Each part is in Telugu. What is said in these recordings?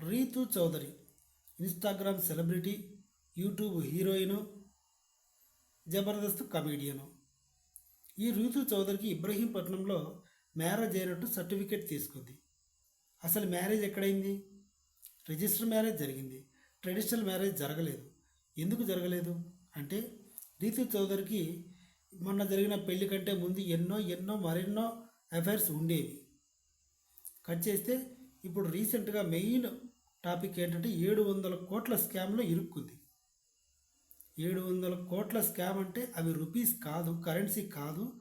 Rithu Chowdary Instagram celebrity YouTube heroine Jabardasth comedian. ఈ రీతు చౌదరికి ఇబ్రహీంపట్నంలో మ్యారేజ్ అయినట్టు సర్టిఫికేట్ తీసుకుంది. అసలు మ్యారేజ్ ఎక్కడైంది? రిజిస్టర్ మ్యారేజ్ జరిగింది. ట్రెడిషనల్ మ్యారేజ్ జరగలేదు. ఎందుకు జరగలేదు? అంటే రీతు చౌదరికి మొన్న జరిగిన పెళ్ళి కంటే ముందు ఎన్నో ఎన్నో మరెన్నో అఫైర్స్ ఉండేవి. కట్ చేస్తే ఇప్పుడు రీసెంట్గా మెయిన్ టాపిక్ ఏంటంటే ఏడు వందల కోట్ల స్కామ్లో ఇరుక్కుంది. ఏడు వందల కోట్ల స్కామ్ అంటే అవి రూపీస్ కాదు కరెన్సీ కాదు.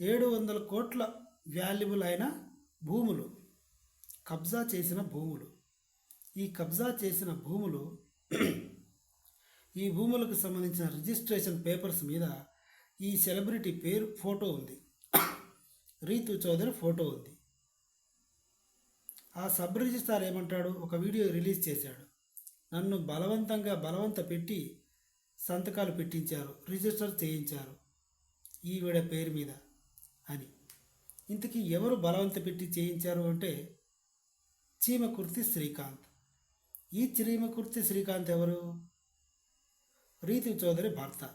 ఏడు వందల కోట్ల వాల్యుబుల్ అయిన భూములు కబ్జా చేసిన భూములు. ఈ కబ్జా చేసిన భూములు ఈ భూములకు సంబంధించిన రిజిస్ట్రేషన్ పేపర్స్ మీద ఈ సెలబ్రిటీ పేరు ఫోటో ఉంది. రీతు చౌదరి ఫోటో ఉంది. ఆ సబ్ రిజిస్ట్రార్ ఏమంటాడు? ఒక వీడియో రిలీజ్ చేశాడు. నన్ను బలవంతంగా బలవంత పెట్టి సంతకాలు పెట్టించారు. రిజిస్టర్ చేయించారు. ఈవిడ పేరు మీద అని. ఇంతకీ ఎవరు బలవంత పెట్టి చేయించారు అంటే చీమకుర్తి శ్రీకాంత్. ఈ చీమకుర్తి శ్రీకాంత్ ఎవరు? రీతు చౌదరి భర్త.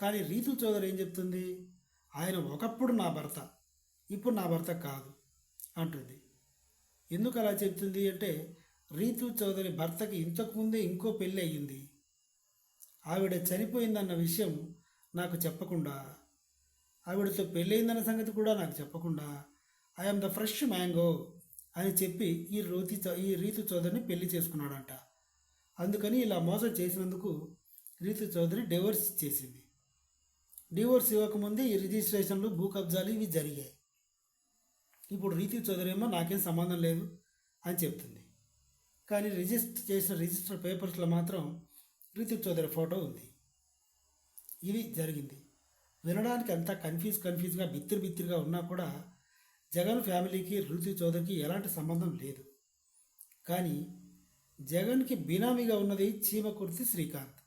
కానీ రీతు చౌదరి ఏం చెప్తుంది? ఆయన ఒకప్పుడు నా భర్త. ఇప్పుడు నా భర్త కాదు అంటుంది. ఎందుకు అలా చెప్తుంది అంటే రీతు చౌదరి భర్తకి ఇంతకుముందే ఇంకో పెళ్ళి అయ్యింది. ఆవిడ చనిపోయిందన్న విషయం నాకు చెప్పకుండా ఆవిడతో పెళ్ళయిందన్న సంగతి కూడా నాకు చెప్పకుండా ఐఎమ్ ద ఫ్రెష్ మ్యాంగో అని చెప్పి ఈ రోతి ఈ రీతు చౌదరిని పెళ్ళి చేసుకున్నాడంట. అందుకని ఇలా మోసం చేసినందుకు రీతు చౌదరి డివోర్స్ చేసింది డివోర్స్ ఇవ్వకముందే ఈ రిజిస్ట్రేషన్లు భూ కబ్జాలు ఇవి జరిగాయి. ఇప్పుడు రీతి చౌదరి ఏమో నాకేం సంబంధం లేదు అని చెప్తుంది. కానీ రిజిస్టర్ చేసిన రిజిస్టర్ పేపర్స్లో మాత్రం రీతి చౌదరి ఫోటో ఉంది. ఇది జరిగింది. వినడానికి అంతా కన్ఫ్యూజ్ కన్ఫ్యూజ్గా బిత్తిరి బిత్తిరిగా ఉన్నా కూడా జగన్ ఫ్యామిలీకి రుతి చౌదరికి ఎలాంటి సంబంధం లేదు. కానీ జగన్కి బినామీగా ఉన్నది చీమకుర్తి శ్రీకాంత్.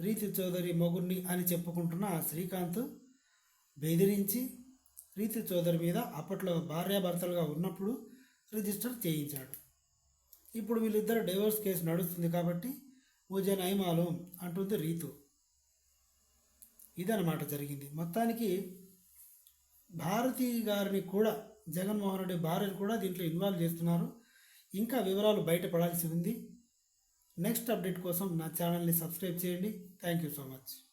రీతి చౌదరి మొగుడిని అని చెప్పుకుంటున్న ఆ శ్రీకాంత్ బెదిరించి రీతి చౌదరి మీద అప్పట్లో భార్యాభర్తలుగా ఉన్నప్పుడు రిజిస్టర్ చేయించాడు. ఇప్పుడు వీళ్ళిద్దరు డైవోర్స్ కేసు నడుస్తుంది కాబట్టి ముజే నయమాలం అంటుంది రీతు. ఇదన్నమాట జరిగింది. మొత్తానికి భారతి గారిని కూడా జగన్మోహన్ రెడ్డి భార్యను కూడా దీంట్లో ఇన్వాల్వ్ చేస్తున్నారు. ఇంకా వివరాలు బయటపడాల్సి ఉంది. నెక్స్ట్ అప్డేట్ కోసం నా ఛానల్ని సబ్స్క్రైబ్ చేయండి. Thank you so much.